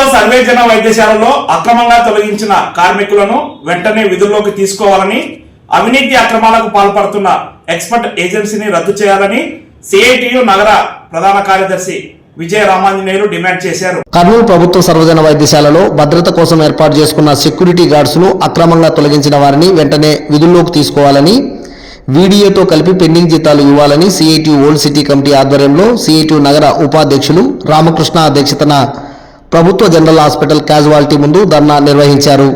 ప్రభుత్వ సర్వేజన వైద్యశాలలో అక్రమంగా తొలగించిన కార్మికులను వెంటనే విధుల్లోకి తీసుకోవాలని అవినీతి అక్రమాలకు పాల్పడుతున్న ఎక్స్పర్ట్ ఏజెన్సీని రద్దు చేయాలని సిఐటియు నగర ప్రధాన కార్యదర్శి విజయ రామాంజనేయులు డిమాండ్ చేశారు. కర్నూలు ప్రభుత్వ సర్వజన వైద్యశాలలో భద్రత కోసం ఏర్పాటు చేసుకున్న సెక్యూరిటీ గార్డ్స్ను అక్రమంగా తొలగించిన వారిని వెంటనే విధుల్లోకి తీసుకోవాలని వీడియోతో కలిపి పెండింగ్ జీతాలు ఇవ్వాలని సిఐటి ఓల్డ్ సిటీ కమిటీ ఆధ్వర్యంలో సిఐటి నగర ఉపాధ్యక్షులు రామకృష్ణ అధ్యక్షతన ప్రభుత్వ జనరల్ హాస్పిటల్ క్యాజువాలిటీ ముందు ధర్నా నిర్వహించారు.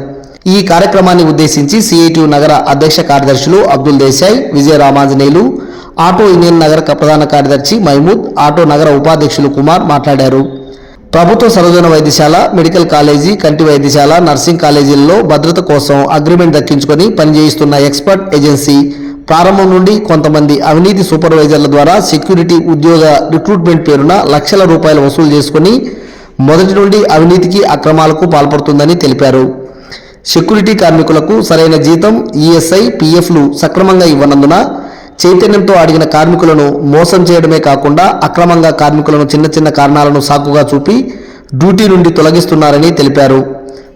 ఈ కార్యక్రమాన్ని ఉద్దేశించి సిఐటియు నగర అధ్యక్ష కార్యదర్శులు అబ్దుల్ దేశాయ్ విజయ రామాంజనేయులు ఆటో యూనియన్ నగర ప్రధాన కార్యదర్శి మహమూద్ ఆటో నగర ఉపాధ్యక్షులు కుమార్ మాట్లాడారు. ప్రభుత్వ సర్వజన వైద్యశాల మెడికల్ కాలేజీ కంటి వైద్యశాల నర్సింగ్ కాలేజీల్లో భద్రత కోసం అగ్రిమెంట్ దక్కించుకొని పనిచేయిస్తున్న ఎక్స్పర్ట్ ఏజెన్సీ ప్రారంభం నుండి కొంతమంది అవినీతి సూపర్వైజర్ల ద్వారా సెక్యూరిటీ ఉద్యోగ రిక్రూట్మెంట్ పేరున లక్షల రూపాయలు వసూలు చేసుకుని మొదటి నుండి అవినీతికి అక్రమాలకు పాల్పడుతుందని తెలిపారు. సెక్యూరిటీ కార్మికులకు సరైన జీతం ఈఎస్ఐ పిఎఫ్లు సక్రమంగా ఇవ్వనందున చైతన్యంతో అడిగిన కార్మికులను మోసం చేయడమే కాకుండా అక్రమంగా కార్మికులను చిన్న చిన్న కారణాలను సాకుగా చూపి డ్యూటీ నుండి తొలగిస్తున్నారని తెలిపారు.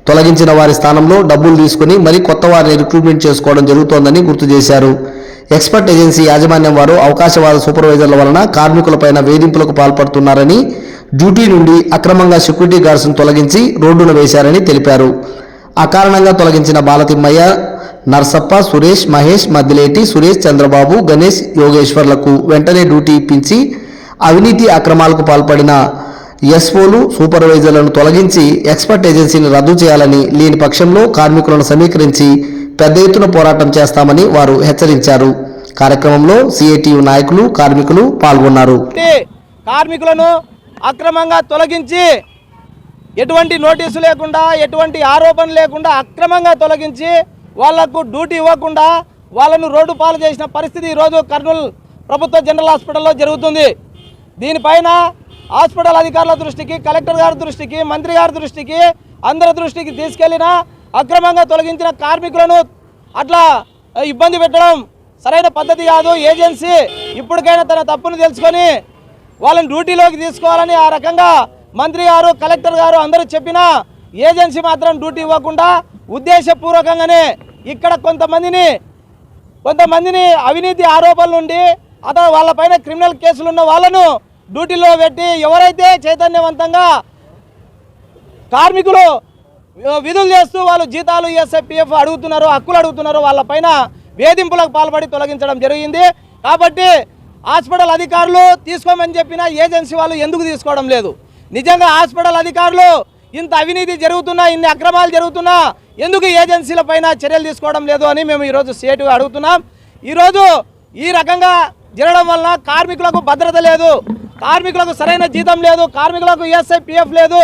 తొలగించిన వారి స్థానంలో డబ్బులు తీసుకుని మరి కొత్త వారిని రిక్రూట్మెంట్ చేసుకోవడం జరుగుతోందని గుర్తు చేశారు. ఎక్స్పర్ట్ ఏజెన్సీ యాజమాన్యం వారు అవకాశవాద సూపర్వైజర్ల వలన కార్మికులపైన వేధింపులకు పాల్పడుతున్నారని డ్యూటీ నుండి అక్రమంగా సెక్యూరిటీ గార్డ్స్ను తొలగించి రోడ్డున వేశారని తెలిపారు. అకారణంగా తొలగించిన బాలతిమ్మయ్య నర్సప్ప సురేష్ మహేష్ మద్దిలేటి సురేష్ చంద్రబాబు గణేష్ యోగేశ్వర్లకు వెంటనే డ్యూటీ ఇప్పించి అవినీతి అక్రమాలకు పాల్పడిన ఎస్ఓలు సూపర్వైజర్లను తొలగించి ఎక్స్పర్ట్ ఏజెన్సీని రద్దు చేయాలని లేని పక్షంలో కార్మికులను సమీకరించి పెద్ద ఎత్తున పోరాటం చేస్తామని వారు హెచ్చరించారు. కార్యక్రమంలో సిఐటియు నాయకులు కార్మికులు పాల్గొన్నారు. కార్మికులను అక్రమంగా తొలగించి ఎటువంటి నోటీసు లేకుండా ఎటువంటి ఆరోపణ లేకుండా అక్రమంగా తొలగించి వాళ్ళకు డ్యూటీ ఇవ్వకుండా వాళ్ళను రోడ్డు పాలు చేసిన పరిస్థితి ఈరోజు కర్నూలు ప్రభుత్వ జనరల్ హాస్పిటల్లో జరుగుతుంది. దీనిపైన హాస్పిటల్ అధికారుల దృష్టికి కలెక్టర్ గారి దృష్టికి మంత్రి గారి దృష్టికి అందరి దృష్టికి తీసుకెళ్ళిన అక్రమంగా తొలగించిన కార్మికులను అట్లా ఇబ్బంది పెట్టడం సరైన పద్ధతి కాదు. ఏజెన్సీ ఇప్పటికైనా తన తప్పును తెలుసుకొని వాళ్ళని డ్యూటీలోకి తీసుకోవాలని ఆ రకంగా మంత్రి గారు కలెక్టర్ గారు అందరూ చెప్పినా ఏజెన్సీ మాత్రం డ్యూటీ ఇవ్వకుండా ఉద్దేశపూర్వకంగానే ఇక్కడ కొంతమందిని కొంతమందిని అవినీతి ఆరోపణలు ఉండి అతను వాళ్ళపైన క్రిమినల్ కేసులు ఉన్న వాళ్ళను డ్యూటీలో పెట్టి ఎవరైతే చైతన్యవంతంగా కార్మికులు విధులు చేస్తూ వాళ్ళు జీతాలు ఎస్ఎఫ్పిఎఫ్ అడుగుతున్నారు హక్కులు అడుగుతున్నారు వాళ్ళపైన వేధింపులకు పాల్పడి తొలగించడం జరిగింది. కాబట్టి హాస్పిటల్ అధికారులు తీసుకోమని చెప్పిన ఏజెన్సీ వాళ్ళు ఎందుకు తీసుకోవడం లేదు? నిజంగా హాస్పిటల్ అధికారులు ఇంత అవినీతి జరుగుతున్నా ఇన్ని అక్రమాలు జరుగుతున్నా ఎందుకు ఏజెన్సీల పైన చర్యలు తీసుకోవడం లేదు అని మేము ఈరోజు సేటుగా అడుగుతున్నాం. ఈరోజు ఈ రకంగా జరగడం వలన కార్మికులకు భద్రత లేదు కార్మికులకు సరైన జీతం లేదు కార్మికులకు ఈఎస్ఐ పిఎఫ్ లేదు.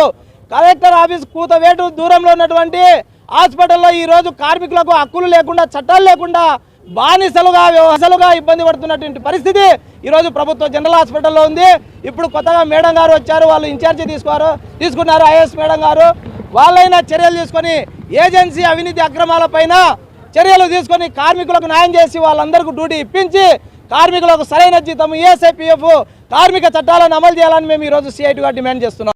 కలెక్టర్ ఆఫీస్ కూతవేటు దూరంలో ఉన్నటువంటి హాస్పిటల్లో ఈ రోజు కార్మికులకు హక్కులు లేకుండా చట్టాలు లేకుండా బానిసలుగా వ్యవసలుగా ఇబ్బంది పడుతున్నటువంటి పరిస్థితి ఈరోజు ప్రభుత్వ జనరల్ హాస్పిటల్లో ఉంది. ఇప్పుడు కొత్తగా మేడం గారు వచ్చారు వాళ్ళు ఇన్ఛార్జి తీసుకున్నారు తీసుకున్నారు ఐఎస్ మేడం గారు. వాళ్ళైనా చర్యలు తీసుకొని ఏజెన్సీ అవినీతి అక్రమాలపైన చర్యలు తీసుకొని కార్మికులకు న్యాయం చేసి వాళ్ళందరికీ డ్యూటీ ఇప్పించి కార్మికులకు సరైన జీతం ఈఎస్ఐపిఎఫ్ కార్మిక చట్టాలను అమలు చేయాలని మేము ఈరోజు సిఐటిగా డిమాండ్ చేస్తున్నాం.